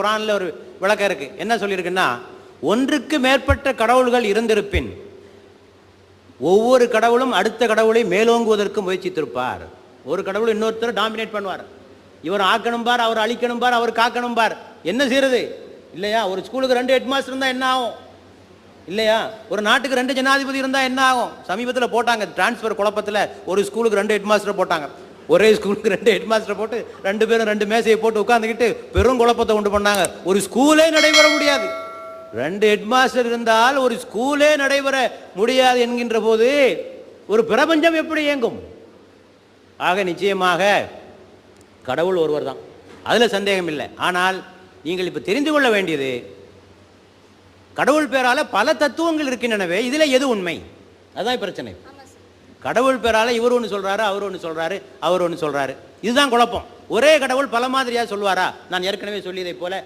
குரான்ல ஒரு விளக்கம் இருக்கு. என்ன சொல்லியிருக்குன்னா ஒன்றுக்கு மேற்பட்ட கடவுள்கள் இருந்திருப்பின் ஒவ்வொரு கடவுளும் அடுத்த கடவுளை மேலோங்குவதற்கு முயற்சித்திருப்பார். ஒரு கடவுள் இன்னொருத்தர் டாமினேட் பண்ணுவார். இவர் ஆக்கணும் பார் அவர் அழிக்கணும் பார் அவர் காக்கணும் பார் என்ன செய்யறது? இல்லையா? ஒரு ஸ்கூலுக்கு ரெண்டு ஹெட் மாஸ்டர் இருந்தால் என்ன ஆகும்? இல்லையா? ஒரு நாட்டுக்கு ரெண்டு ஜனாதிபதி இருந்தால் என்ன ஆகும்? சமீபத்தில் போட்டாங்க டிரான்ஸ்ஃபர் குழப்பத்தில் ஒரு ஸ்கூலுக்கு ரெண்டு ஹெட் மாஸ்டர் போட்டாங்க. ஒரே ஸ்கூலுக்கு ரெண்டு ஹெட் மாஸ்டர் போட்டு ரெண்டு பேரும் ரெண்டு மேசையை போட்டு உட்காந்துக்கிட்டு பெரும் குழப்பத்தை உண்டு பண்ணாங்க. ஒரு ஸ்கூலே நடைபெற முடியாது. ரெண்டு ஹெட் மாஸ்டர் இருந்தால் ஒரு ஸ்கூலே நடைபெற முடியாது என்கின்ற போது ஒரு பிரபஞ்சம் எப்படி இயங்கும்? ஆக நிச்சயமாக கடவுள் ஒருவர் தான். அதில் சந்தேகம் இல்லை. ஆனால் நீங்கள் இப்போ தெரிந்து கொள்ள வேண்டியது கடவுள் பேரால பல தத்துவங்கள் இருக்கின்றனவே இதில் எது உண்மை? அதுதான் பிரச்சனை. கடவுள் பேரால இவர் ஒன்று சொல்றாரு அவர் ஒன்று சொல்றாரு அவர் ஒன்று சொல்றாரு. இதுதான் குழப்பம். ஒரே கடவுள் பல மாதிரியா சொல்வாரா நான் ஏற்கனவே சொல்லியதை போல.